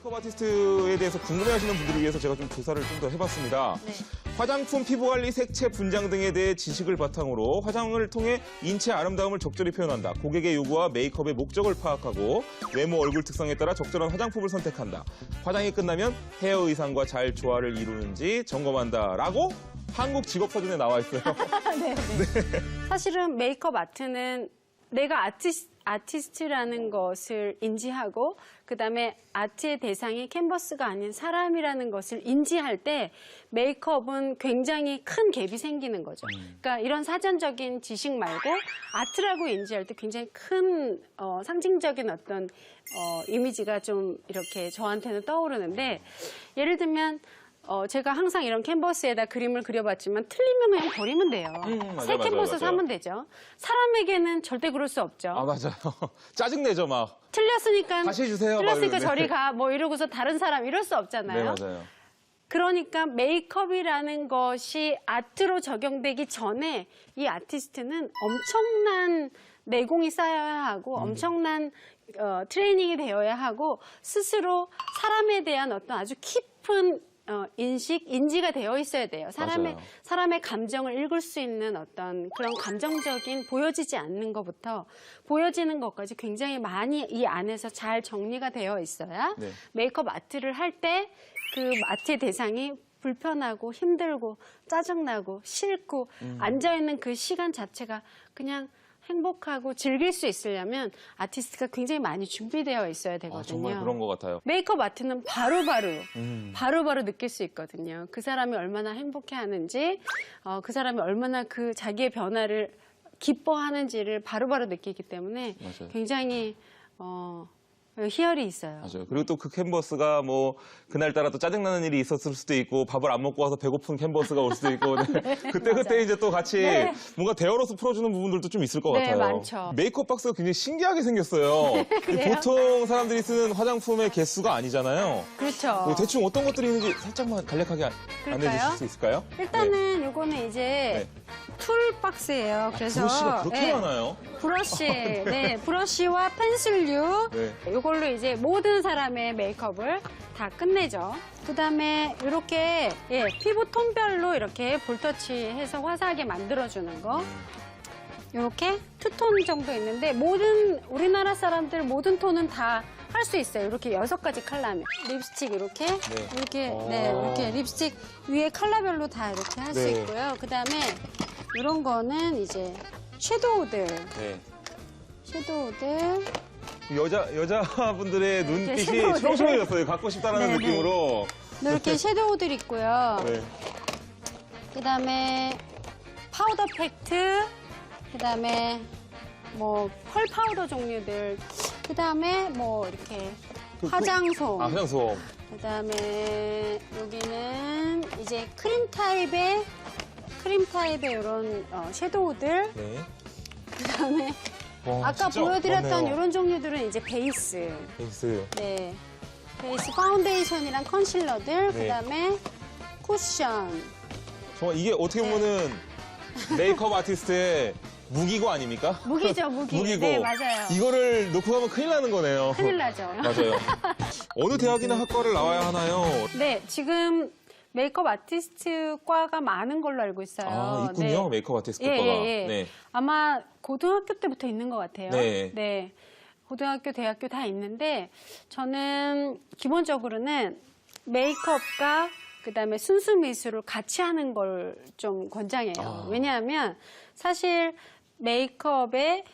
메이크업 아티스트에 대해서 궁금해하시는 분들을 위해서 제가 좀 조사를 좀 더 해봤습니다. 네. 화장품, 피부관리, 색채, 분장 등에 대해 지식을 바탕으로 화장을 통해 인체 아름다움을 적절히 표현한다. 고객의 요구와 메이크업의 목적을 파악하고 외모, 얼굴 특성에 따라 적절한 화장품을 선택한다. 화장이 끝나면 헤어 의상과 잘 조화를 이루는지 점검한다 라고 한국 직업서준에 나와 있어요. 사실은 메이크업 아트는 내가 아티스, 아티스트라는 것을 인지하고 그다음에 아트의 대상이 캔버스가 아닌 사람이라는 것을 인지할 때 메이크업은 굉장히 큰 갭이 생기는 거죠. 그러니까 이런 사전적인 지식 말고 아트라고 인지할 때 굉장히 큰 어, 상징적인 어떤 어, 이미지가 좀 이렇게 저한테는 떠오르는데 예를 들면 어, 제가 항상 이런 캔버스에다 그림을 그려봤지만 틀리면 그냥 버리면 돼요. 음, 맞아요, 새 맞아요, 캔버스 맞아요. 사면 되죠. 사람에게는 절대 그럴 수 없죠. 아, 맞아요. 짜증내죠, 막. 틀렸으니까 다시 해주세요, 막 틀렸으니까 이러는데. 저리 가. 뭐 이러고서 다른 사람 이럴 수 없잖아요. 네, 맞아요. 그러니까 메이크업이라는 것이 아트로 적용되기 전에 이 아티스트는 엄청난 내공이 쌓여야 하고 음. 엄청난 어, 트레이닝이 되어야 하고 스스로 사람에 대한 어떤 아주 깊은 어, 인식, 인지가 되어 있어야 돼요. 사람의 맞아요. 사람의 감정을 읽을 수 있는 어떤 그런 감정적인 보여지지 않는 것부터 보여지는 것까지 굉장히 많이 이 안에서 잘 정리가 되어 있어야 네. 메이크업 아트를 할 때 그 아트의 대상이 불편하고 힘들고 짜증나고 싫고 음. 앉아있는 그 시간 자체가 그냥 행복하고 즐길 수 있으려면 아티스트가 굉장히 많이 준비되어 있어야 되거든요. 아, 정말 그런 것 같아요. 메이크업 아트는 바로바로 음. 바로바로 느낄 수 있거든요. 그 사람이 얼마나 행복해하는지, 어, 그 사람이 얼마나 그 자기의 변화를 기뻐하는지를 바로바로 느끼기 때문에 맞아요. 굉장히 어, 희열이 있어요. 맞아요. 그리고 또 그 캔버스가 뭐 그날따라 또 짜증나는 일이 있었을 수도 있고 밥을 안 먹고 와서 배고픈 캔버스가 올 수도 있고 네. 그때 그때 이제 또 같이 네. 뭔가 대화로서 풀어주는 부분들도 좀 있을 것 네, 같아요. 많죠. 메이크업 박스가 굉장히 신기하게 생겼어요. 보통 사람들이 쓰는 화장품의 개수가 아니잖아요. 그렇죠. 뭐 대충 어떤 것들이 있는지 살짝만 간략하게 안- 안내해? 주실 수 있을까요? 일단은 요거는 이제 네. 툴 박스예요. 그래서 브러쉬가 그렇게 예, 많아요? 브러쉬, 네, 브러쉬와 펜슬류, 네. 이걸로 이제 모든 사람의 메이크업을 다 끝내죠. 그 다음에 이렇게 예, 피부 톤별로 이렇게 볼터치해서 화사하게 만들어주는 거. 이렇게 투톤 정도 있는데 모든 우리나라 사람들 모든 톤은 다 할 수 있어요. 이렇게 여섯 가지 컬러면 립스틱 이렇게 네. 이렇게 오. 네 이렇게 립스틱 위에 컬러별로 다 이렇게 할 수 네. 있고요. 그 다음에 이런 거는 이제 섀도우들 네. 섀도우들 여자 여자분들의 눈빛이 섀도우들. 초롱초롱해졌어요. 갖고 싶다라는 네, 네. 느낌으로. 이렇게 섀도우들 있고요. 네. 그 다음에 파우더 팩트, 그 다음에 뭐 펄 파우더 종류들, 그 다음에 뭐 이렇게 그- 그- 화장솜, 아 화장솜. 그 다음에 여기는 이제 크림 타입의 크림 타입의 이런 어, 섀도우들, 네. 그다음에 와, 아까 진짜 보여드렸던 많네요. 이런 종류들은 이제 베이스. 베이스. 네. 베이스 파운데이션이랑 컨실러들, 네. 그다음에 쿠션. 정말 이게 어떻게 네. 보면은 메이크업 아티스트의 무기고 아닙니까? 무기죠, 무기. 무기고. 네, 맞아요. 이거를 놓고 가면 큰일 나는 거네요. 큰일 나죠. 맞아요. 어느 대학이나 학과를 나와야 하나요? 네, 지금 메이크업 아티스트과가 많은 걸로 알고 있어요. 아, 있군요. 네. 메이크업 아티스트 예, 과가. 예, 예. 네. 아마 고등학교 때부터 있는 것 같아요. 네. 고등학교, 대학교 다 있는데 저는 기본적으로는 메이크업과 그다음에 순수 미술을 같이 하는 걸 좀 권장해요. 아. 왜냐하면 사실 메이크업의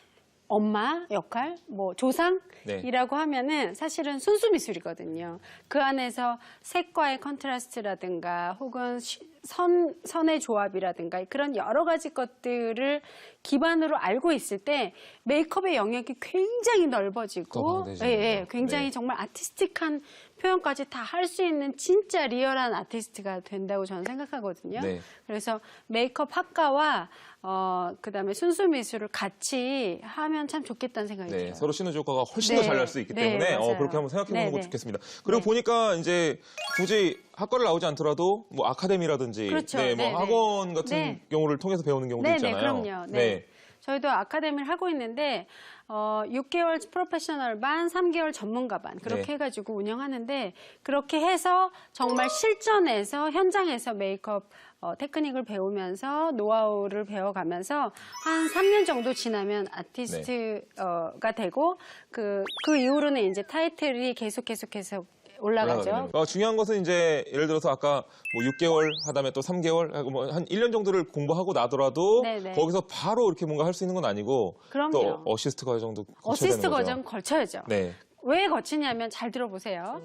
엄마 역할, 뭐 조상이라고 하면은 사실은 순수 미술이거든요. 그 안에서 색과의 컨트라스트라든가 혹은 시- 선 선의 조합이라든가 그런 여러 가지 것들을 기반으로 알고 있을 때 메이크업의 영역이 굉장히 넓어지고 예, 예. 굉장히 네. 정말 아티스틱한 표현까지 다 할 수 있는 진짜 리얼한 아티스트가 된다고 저는 생각하거든요. 네. 그래서 메이크업 학과와 어, 그다음에 순수 미술을 같이 하면 참 좋겠다는 생각이 네, 들어요. 서로 시너지 효과가 훨씬 네. 더 잘 날 수 있기 네, 때문에 어. 그렇게 한번 생각해 보는 네, 것도 네. 좋겠습니다. 그리고 네. 보니까 이제 굳이 학과를 나오지 않더라도 뭐 아카데미라든지 그렇죠. 네, 뭐 네, 네. 학원 같은 네. 경우를 통해서 배우는 경우도 네, 있잖아요. 네, 그럼요. 네. 저희도 아카데미를 하고 있는데 어, 6개월 프로페셔널 반, 3개월 전문가 반 그렇게 네. 해가지고 운영하는데 그렇게 해서 정말 실전에서 현장에서 메이크업 어, 테크닉을 배우면서 노하우를 배워가면서 한 3년 정도 지나면 아티스트가 되고 그, 그 이후로는 이제 타이틀이 계속 계속 계속 올라가죠. 어, 중요한 것은 이제 예를 들어서 아까 뭐 6개월 하다음에 또 3개월 하고 뭐한 1년 정도를 공부하고 나더라도 네네. 거기서 바로 이렇게 뭔가 할 수 있는 건 아니고 그럼요. 또 어시스트 과정도 거쳐야 어시스트 되는 거죠. 과정 걸쳐야죠. 네. 왜 거치냐면 잘 들어보세요.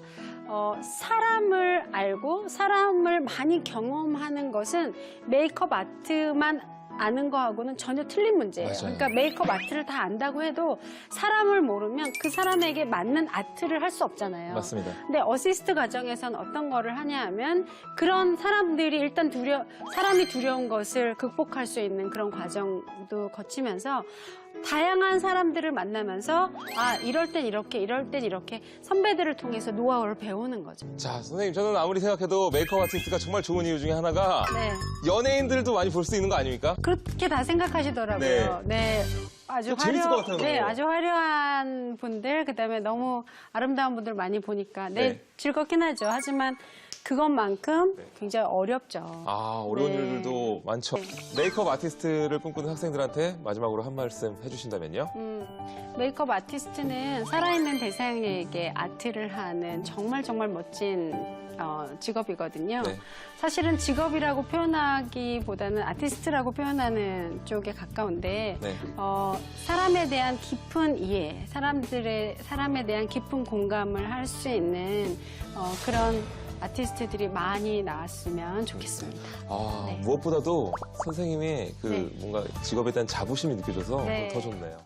어, 사람을 알고 사람을 많이 경험하는 것은 메이크업 아트만 아는 거하고는 전혀 틀린 문제예요. 맞아요. 그러니까 메이크업 아트를 다 안다고 해도 사람을 모르면 그 사람에게 맞는 아트를 할 수 없잖아요. 맞습니다. 근데 어시스트 과정에선 어떤 거를 하냐 하면 그런 사람들이 일단 두려 사람이 두려운 것을 극복할 수 있는 그런 과정도 거치면서 다양한 사람들을 만나면서 아 이럴 땐 이렇게 이럴 땐 이렇게 선배들을 통해서 노하우를 배우는 거죠. 자, 선생님, 저는 아무리 생각해도 메이크업 아티스트가 정말 좋은 이유 중에 하나가 네. 연예인들도 많이 볼 수 있는 거 아닙니까? 그렇게 다 생각하시더라고요. 네. 아주 좀 재밌을 것 같아요, 네. 아주 화려한 분들, 그다음에 너무 아름다운 분들 많이 보니까 네, 네. 즐겁긴 하죠. 하지만 그것만큼 굉장히 어렵죠. 아, 어려운 네. 일들도 많죠. 메이크업 아티스트를 꿈꾸는 학생들한테 마지막으로 한 말씀 해주신다면요? 음, 메이크업 아티스트는 살아있는 대상에게 아트를 하는 정말 정말 멋진 어, 직업이거든요. 네. 사실은 직업이라고 표현하기보다는 아티스트라고 표현하는 쪽에 가까운데 네. 어, 사람에 대한 깊은 이해, 사람들의 사람에 대한 깊은 공감을 할 수 있는 어, 그런 아티스트들이 많이 나왔으면 좋겠습니다. 아, 네. 무엇보다도 선생님의 그 네. 뭔가 직업에 대한 자부심이 느껴져서 네. 더 좋네요.